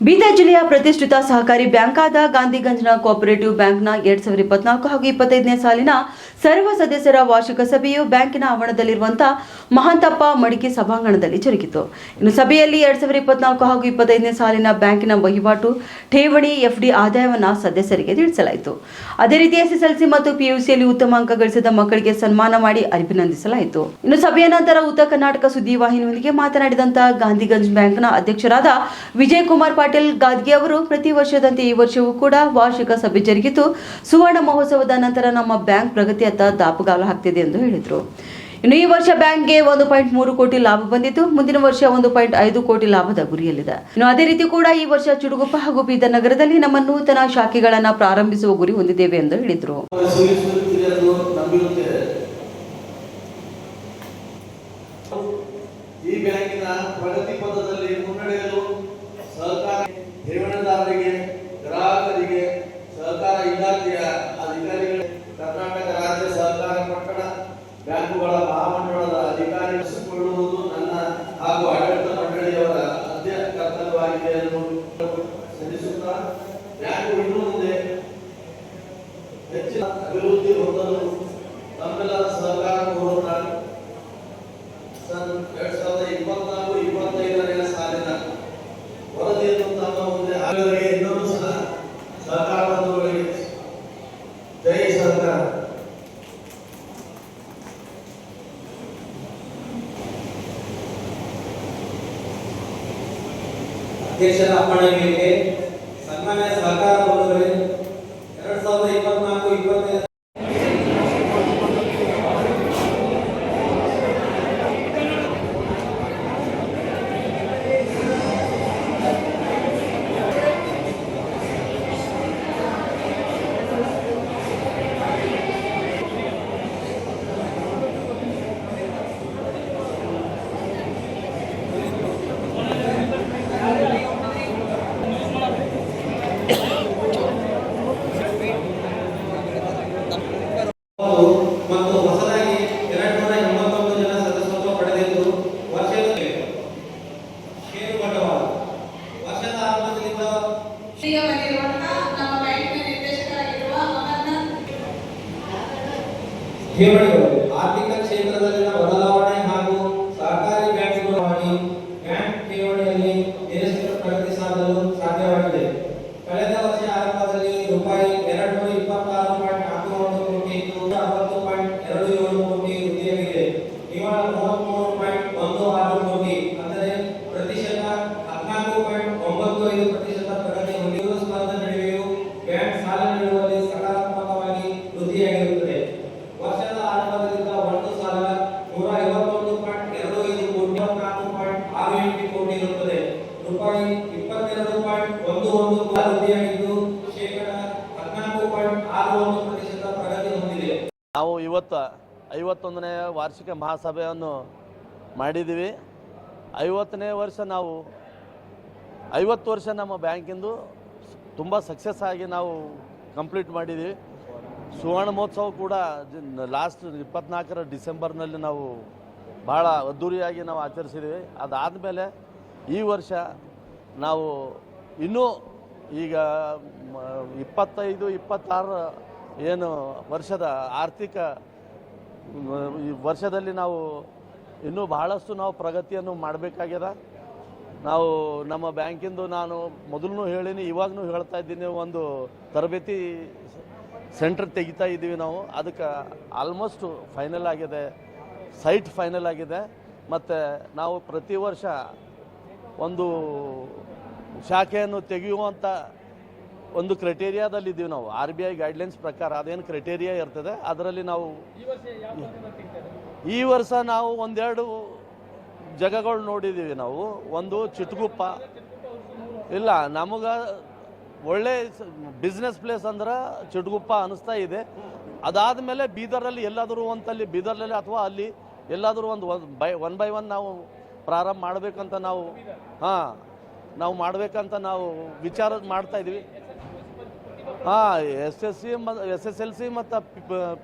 ಬೀದರ್ ಜಿಲ್ಲೆಯ ಪ್ರತಿಷ್ಠಿತ ಸಹಕಾರಿ ಬ್ಯಾಂಕ್ ಆದ ಗಾಂಧಿಗಂಜ್ನ ಕೋಆಪರೇಟಿವ್ ಬ್ಯಾಂಕ್ನ ಎರಡ್ ಸಾವಿರದ ಇಪ್ಪತ್ನಾಲ್ಕು ಹಾಗೂ ಇಪ್ಪತ್ತೈದನೇ ಸಾಲಿನ ಸರ್ವ ಸದಸ್ಯರ ವಾರ್ಷಿಕ ಸಭೆಯು ಬ್ಯಾಂಕಿನ ಆವರಣದಲ್ಲಿರುವಂತಹ ಮಹಾಂತಪ್ಪ ಮಡಿಕೆ ಸಭಾಂಗಣದಲ್ಲಿ ಜರುಗಿತು. ಇನ್ನು ಸಭೆಯಲ್ಲಿ ಎರಡ್ ಸಾವಿರದ ಇಪ್ಪತ್ನಾಲ್ಕು ಹಾಗೂ ಇಪ್ಪತ್ತೈದನೇ ಸಾಲಿನ ಬ್ಯಾಂಕಿನ ವಹಿವಾಟು, ಠೇವಣಿ, ಎಫ್ಡಿ ಆದಾಯವನ್ನು ಸದಸ್ಯರಿಗೆ ತಿಳಿಸಲಾಯಿತು. ಅದೇ ರೀತಿ ಎಸ್ಎಸ್ಎಲ್ಸಿ ಮತ್ತು ಪಿಯುಸಿಯಲ್ಲಿ ಉತ್ತಮ ಅಂಕ ಗಳಿಸಿದ ಮಕ್ಕಳಿಗೆ ಸನ್ಮಾನ ಮಾಡಿ ಅಭಿನಂದಿಸಲಾಯಿತು ಇನ್ನು ಸಭೆಯ ನಂತರ ಉತ್ತರ ಕರ್ನಾಟಕ ಸುದ್ದಿವಾಹಿನಿಯೊಂದಿಗೆ ಮಾತನಾಡಿದಂತಹ ಗಾಂಧಿಗಂಜ್ ಬ್ಯಾಂಕ್ನ ಅಧ್ಯಕ್ಷರಾದ ವಿಜಯ್ ಕುಮಾರ್ ಪಾಟೀಲ್ ಗಾದ್ಗೆ ಅವರು ಪ್ರತಿ ವರ್ಷದಂತೆ ಈ ವರ್ಷವೂ ಕೂಡ ವಾರ್ಷಿಕ ಸಭೆ ಜರುಗಿತು. ಸುವರ್ಣ ಮಹೋತ್ಸವದ ನಂತರ ನಮ್ಮ ಬ್ಯಾಂಕ್ ಪ್ರಗತಿಯತ್ತ ದಾಪುಗಾಲು ಹಾಕ್ತಿದೆ ಎಂದು ಹೇಳಿದರು. ಇನ್ನು ಈ ವರ್ಷ ಬ್ಯಾಂಕ್ಗೆ ಒಂದು ಪಾಯಿಂಟ್ ಮೂರು ಕೋಟಿ ಲಾಭ ಬಂದಿತ್ತು. ಮುಂದಿನ ವರ್ಷ ಒಂದು ಪಾಯಿಂಟ್ ಐದು ಕೋಟಿ ಲಾಭದ ಗುರಿಯಲ್ಲಿದೆ. ಇನ್ನು ಅದೇ ರೀತಿ ಕೂಡ ಈ ವರ್ಷ ಚುಡುಗುಪ್ಪ ಹಾಗೂ ಬೀದರ್ ನಗರದಲ್ಲಿ ನಮ್ಮ ನೂತನ ಶಾಖೆಗಳನ್ನು ಪ್ರಾರಂಭಿಸುವ ಗುರಿ ಹೊಂದಿದ್ದೇವೆ ಎಂದು ಹೇಳಿದರು. ಈ ಬ್ಯಾಂಕಿನ ಪ್ರಗತಿ ಪದದಲ್ಲಿ ಮುನ್ನಡೆಯಲು ಸಹಕಾರ ಠೇವಣಿದಾರರಿಗೆ ಗ್ರಾಹಕರಿಗೆ ಸಹಕಾರ ಇಲಾಖೆಯ ಅಧಿಕಾರಿಗಳಿಗೆ ಕರ್ನಾಟಕ ರಾಜ್ಯ ಸಹಕಾರ ಪಟ್ಟಣ ಬ್ಯಾಂಕುಗಳ ಮಹಾಮಂಡಳದ ಅಧಿಕಾರಿಗಳಿಸಿಕೊಳ್ಳುವುದು ನನ್ನ ಹಾಗೂ ಆಡಳಿತ ಮಂಡಳಿಯವರ ಅಧ್ಯ ಕರ್ತವ್ಯವಾಗಿದೆ ಎಂದು ಸಲ್ಲಿಸುತ್ತಾ ಬ್ಯಾಂಕು ಇನ್ನು ಮುಂದೆ ಹೆಚ್ಚಿನ ಅಭಿವೃದ್ಧಿ ಹೊಂದಲು ತಮ್ಮೆಲ್ಲರ ಸಹಕಾರ ಕೋರುತ್ತಾರೆ. ಸನ್ ಎರಡ್ ಸಾವಿರದ ಇಪ್ಪತ್ನಾಲ್ಕು ಇಪ್ಪತ್ತೈದನೇ ಸಾಲಿನ ವರದಿಯನ್ನು ಮುಂದೆ ಹಾಕಿದರೆ ಇನ್ನೊಂದು ಸಲ ಸಹಕಾರ ಬಂಧುಗಳಿಗೆ ಜೈ ಸರ್ಕಾರ ಅಧ್ಯಕ್ಷರ ಅಪ್ಪಣೆ ಮೇಲೆ ಸನ್ಮಾನ್ಯ ಸಹಕಾರ ಬಂಧುಗಳೇ ಎರಡ್ ಸಾವಿರದ ಇಪ್ಪತ್ನಾಲ್ಕು ಇಪ್ಪತ್ತೈದು ಮತ್ತು ಹೊಸದಾಗಿ ಎರಡ್ ನೂರ ಎಂಬತ್ತೊಂದು ಜನ ಸದಸ್ಯತ್ವ ಪಡೆದಿದ್ದು ವರ್ಷದ ಷೇರು ಬಂಡವಾಳ ವರ್ಷದ ಆರಂಭದಿಂದ ಈಗ ಬಂದಿರುವಂತಹ ನಮ್ಮ ಬ್ಯಾಂಕಿನ ನಿರ್ದೇಶಕರಾಗಿರುವ ಅಮರ್ನಾಥ್ ಠೇವಣಿಗಳು ಆರ್ಥಿಕ ಕ್ಷೇತ್ರದಲ್ಲಿನ ಬದಲಾವಣೆ ಹಾಗೂ ಸಹಕಾರಿ ಬ್ಯಾಂಕ್ಗಳು ಮಾಡಿ ಬ್ಯಾಂಕ್ ಠೇವಣಿಯಲ್ಲಿ ನಿರೀಕ್ಷಿತ ಪ್ರಗತಿ ಸಾಧಲು ಸಾಧ್ಯವಾಗಿದೆ. ಕಳೆದ ವರ್ಷ ಆರಂಭದಲ್ಲಿ ರೂಪಾಯಿ ಎರಡು ನೂರ ಇಪ್ಪತ್ತಾರು ಇವತ್ತು ಐವತ್ತೊಂದನೇ ವಾರ್ಷಿಕ ಮಹಾಸಭೆಯನ್ನು ಮಾಡಿದ್ದೀವಿ. ಐವತ್ತನೇ ವರ್ಷ ನಾವು, ಐವತ್ತು ವರ್ಷ ನಮ್ಮ ಬ್ಯಾಂಕಿಂದು ತುಂಬ ಸಕ್ಸಸ್ ಆಗಿ ನಾವು ಕಂಪ್ಲೀಟ್ ಮಾಡಿದ್ದೀವಿ. ಸುವರ್ಣ ಮಹೋತ್ಸವ ಕೂಡ ಲಾಸ್ಟ್ ಇಪ್ಪತ್ನಾಲ್ಕರ ಡಿಸೆಂಬರ್ನಲ್ಲಿ ನಾವು ಭಾಳ ಅದ್ಧೂರಿಯಾಗಿ ನಾವು ಆಚರಿಸಿದ್ದೀವಿ. ಅದಾದಮೇಲೆ ಈ ವರ್ಷ ನಾವು ಇನ್ನೂ ಈಗ ಇಪ್ಪತ್ತೈದು ಇಪ್ಪತ್ತಾರು ಏನು ವರ್ಷದ ಆರ್ಥಿಕ ವರ್ಷದಲ್ಲಿ ನಾವು ಇನ್ನೂ ಬಹಳಷ್ಟು ನಾವು ಪ್ರಗತಿಯನ್ನು ಮಾಡಬೇಕಾಗ್ಯದ. ನಾವು ನಮ್ಮ ಬ್ಯಾಂಕಿಂದು ನಾನು ಮೊದಲು ಹೇಳೀನಿ ಇವಾಗಲೂ ಹೇಳ್ತಾ ಇದ್ದೀನಿ, ಒಂದು ತರಬೇತಿ ಸೆಂಟರ್ ತೆಗಿತಾ ಇದ್ದೀವಿ ನಾವು. ಅದಕ್ಕೆ ಆಲ್ಮೋಸ್ಟ್ ಫೈನಲ್ ಆಗಿದೆ, ಸೈಟ್ ಫೈನಲ್ ಆಗಿದೆ. ಮತ್ತು ನಾವು ಪ್ರತಿ ವರ್ಷ ಒಂದು ಶಾಖೆಯನ್ನು ತೆಗೆಯುವಂಥ ಒಂದು ಕ್ರೈಟೇರಿಯಾದಲ್ಲಿ ಇದ್ದೀವಿ ನಾವು. ಆರ್ ಬಿ ಐ ಗೈಡ್ಲೈನ್ಸ್ ಪ್ರಕಾರ ಅದೇನು ಕ್ರೈಟೇರಿಯಾ ಇರ್ತದೆ ಅದರಲ್ಲಿ ನಾವು ಈ ವರ್ಷ ನಾವು ಒಂದೆರಡು ಜಾಗಗಳು ನೋಡಿದ್ದೀವಿ ನಾವು. ಒಂದು ಚಿಟ್ಗುಪ್ಪ ಇಲ್ಲ ನಮಗೆ ಒಳ್ಳೆ ಬಿಸ್ನೆಸ್ ಪ್ಲೇಸ್ ಅಂದ್ರೆ ಚಿಟ್ಗುಪ್ಪ ಅನಿಸ್ತಾ ಇದೆ. ಅದಾದ ಮೇಲೆ ಬೀದರಲ್ಲಿ ಎಲ್ಲಾದರೂ ಒಂದಲ್ಲಿ ಬೀದರ್ನಲ್ಲಿ ಅಥವಾ ಅಲ್ಲಿ ಎಲ್ಲಾದರೂ ಒಂದು ಬೈ ಒನ್ ಬೈ ಒನ್ ನಾವು ಪ್ರಾರಂಭ ಮಾಡಬೇಕಂತ ನಾವು ಹಾಂ ನಾವು ಮಾಡಬೇಕಂತ ನಾವು ವಿಚಾರ ಮಾಡ್ತಾ ಇದ್ವಿ ಹಾಂ S S C S S L C ಮತ್ತು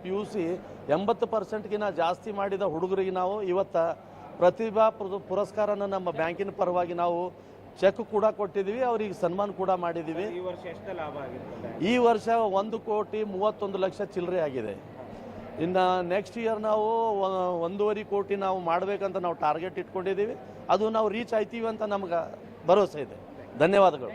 ಪಿ ಯು ಸಿ ಎಂಬತ್ತು ಪರ್ಸೆಂಟ್ಗಿನ ಜಾಸ್ತಿ ಮಾಡಿದ ಹುಡುಗರಿಗೆ ನಾವು ಇವತ್ತು ಪ್ರತಿಭಾ ಪುರ- ಪುರಸ್ಕಾರನ ನಮ್ಮ ಬ್ಯಾಂಕಿನ ಪರವಾಗಿ ನಾವು ಚೆಕ್ ಕೂಡ ಕೊಟ್ಟಿದ್ದೀವಿ ಅವ್ರಿಗೆ ಸನ್ಮಾನ ಕೂಡ ಮಾಡಿದ್ದೀವಿ ಈ ವರ್ಷ ಎಷ್ಟು ಲಾಭ ಆಗಿದೆ ಈ ವರ್ಷ ಒಂದು ಕೋಟಿ ಮೂವತ್ತೊಂದು ಲಕ್ಷ ಚಿಲ್ಲರೆ ಆಗಿದೆ. ಇನ್ನು ನೆಕ್ಸ್ಟ್ ಇಯರ್ ನಾವು ಒಂದೂವರೆ ಕೋಟಿ ನಾವು ಮಾಡಬೇಕಂತ ನಾವು ಟಾರ್ಗೆಟ್ ಇಟ್ಕೊಂಡಿದ್ದೀವಿ ಅದು ನಾವು ರೀಚ್ ಆಯ್ತೀವಿ ಅಂತ ನಮ್ಗೆ ಭರವಸೆ ಇದೆ. ಧನ್ಯವಾದಗಳು.